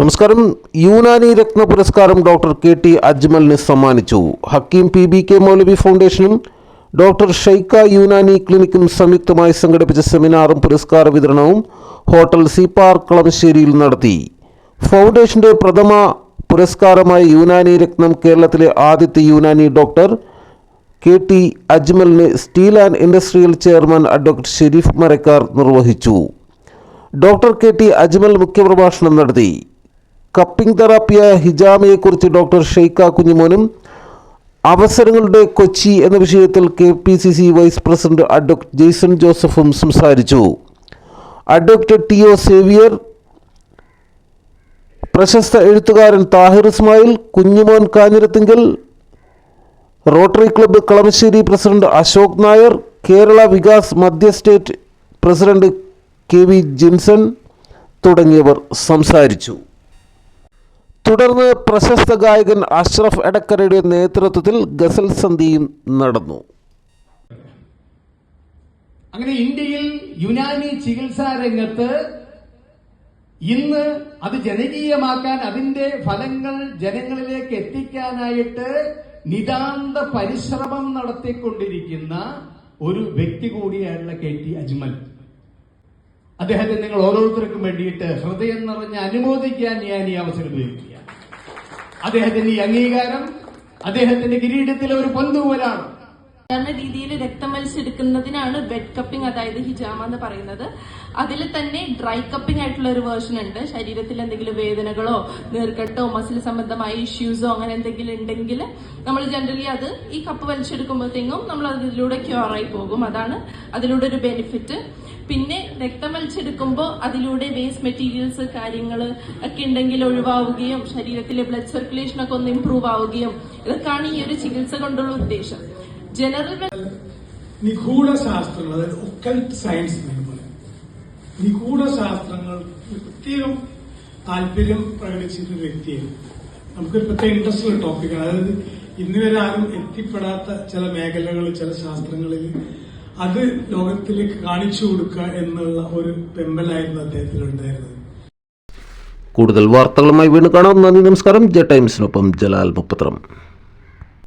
നമസ്കാരം. യൂനാനി രത്ന പുരസ്കാരം doctor K T അജ്മലിന് സമ്മാനിച്ചു. ഹക്കീം പി ബി കെ മൗലവി ഫൗണ്ടേഷനും ഡോക്ടർ ഷെയ്ക്ക യൂനാനി ക്ലിനിക്കും സംയുക്തമായി സംഘടിപ്പിച്ച സെമിനാറും പുരസ്കാര വിതരണവും ഹോട്ടൽ സി പാർക്ക് കളമശ്ശേരിയിൽ നടത്തി. ഫൗണ്ടേഷന്റെ പ്രഥമ പുരസ്കാരമായ യൂനാനി രത്നം കേരളത്തിലെ ആദ്യത്തെ Unani doctor K T അജ്മലിന് steel and industrial chairman advocate Sharif Marakkar നിർവഹിച്ചു. ഡോക്ടർ കെ ടി അജ്മൽ മുഖ്യപ്രഭാഷണം നടത്തി. കപ്പിംഗ് തെറാപ്പിയ ഹിജാമയെക്കുറിച്ച് ഡോക്ടർ ഷെയ്ഖ കുഞ്ഞുമോനും അവസരങ്ങളുടെ കൊച്ചി എന്ന വിഷയത്തിൽ K P C C vice president advocate Jaison ജോസഫും സംസാരിച്ചു. അഡ്വക്കേറ്റ് ടി ഒ സേവിയർ പ്രശസ്ത എഴുത്തുകാരൻ Thahir Ismail Kunjumon Kanjirathinkal rotary club Kalamassery president Ashok Nair Kerala Vikas Madhya state president K V Jinson തുടങ്ങിയവർ സംസാരിച്ചു. തുടർന്ന് പ്രശസ്ത ഗായകൻ അഷ്റഫ് എടക്കരയുടെ നേതൃത്വത്തിൽ ഗസൽ സന്ധിയും നടന്നു. അങ്ങനെ ഇന്ത്യയിൽ യുനാനി ചികിത്സാ രംഗത്ത് ഇന്ന് അത് ജനകീയമാക്കാൻ അതിന്റെ ഫലങ്ങൾ ജനങ്ങളിലേക്ക് എത്തിക്കാനായിട്ട് നിതാന്ത പരിശ്രമം നടത്തിക്കൊണ്ടിരിക്കുന്ന ഒരു വ്യക്തി കൂടിയായുള്ള കെ ടി അജ്മൽ. അദ്ദേഹത്തെ നിങ്ങൾ ഓരോരുത്തർക്കും വേണ്ടിയിട്ട് ഹൃദയം നിറഞ്ഞ് അനുമോദിക്കാൻ ഞാൻ ഈ അവസരം ഉപയോഗിക്കുക അദ്ദേഹത്തിന്റെ ഈ അംഗീകാരം അദ്ദേഹത്തിന്റെ കിരീടത്തിലെ ഒരു പൊന്തൂവലാണ് സാധാരണ രീതിയിൽ രക്തം വലിച്ചെടുക്കുന്നതിനാണ് ബെഡ് കപ്പിംഗ് അതായത് ഹിജാമ എന്ന് പറയുന്നത്. അതിൽ തന്നെ ഡ്രൈ കപ്പിംഗ് ആയിട്ടുള്ള ഒരു വേർഷൻ ഉണ്ട്. ശരീരത്തിൽ എന്തെങ്കിലും വേദനകളോ നീർക്കെട്ടോ മസിൽ സംബന്ധമായ ഇഷ്യൂസോ അങ്ങനെ എന്തെങ്കിലും ഉണ്ടെങ്കിൽ നമ്മൾ ജനറലി അത് ഈ കപ്പ് വലിച്ചെടുക്കുമ്പോഴത്തേക്കും നമ്മൾ അതിലൂടെ ക്യൂർ ആയി പോകും. അതാണ് അതിലൂടെ ഒരു ബെനിഫിറ്റ് പിന്നെ രക്തം വലിച്ചെടുക്കുമ്പോൾ അതിലൂടെ വേസ്റ്റ് മെറ്റീരിയൽസ് കാര്യങ്ങൾ ഒക്കെ ഉണ്ടെങ്കിൽ ഒഴിവാവുകയും ശരീരത്തിലെ ബ്ലഡ് സർക്കുലേഷൻ ഒക്കെ ഒന്ന് ഇമ്പ്രൂവ് ആവുകയും ഇതൊക്കെയാണ് ഈ ഒരു ചികിത്സ കൊണ്ടുള്ള ഉദ്ദേശം. ജനറൽ നിഗൂഢ ശാസ്ത്രങ്ങൾ അതായത് സയൻസ് നിഗൂഢ ശാസ്ത്രങ്ങൾ പ്രത്യേകം താല്പര്യം പ്രകടിച്ചിട്ടുള്ള ഒരു വ്യക്തിയാണ്. നമുക്കൊരു പ്രത്യേക ഇൻട്രസ്റ്റ് ഉള്ള ടോപ്പിക്കാണ് അതായത് ഇന്നുവരെ ആരും എത്തിപ്പെടാത്ത ചില മേഖലകൾ ചില ശാസ്ത്രങ്ങളിൽ അത് ലോകത്തിലേക്ക് കാണിച്ചു കൊടുക്കുക എന്നുള്ള ഒരു പെമ്പലായിരുന്നു അദ്ദേഹത്തിനുണ്ടായിരുന്നത് കൂടുതൽ വാർത്തകളുമായി വീണ്ടും കാണാം. നന്ദി നമസ്കാരം. ജെ ടൈംസിനൊപ്പം ജലാൽ മുപ്പത്രം.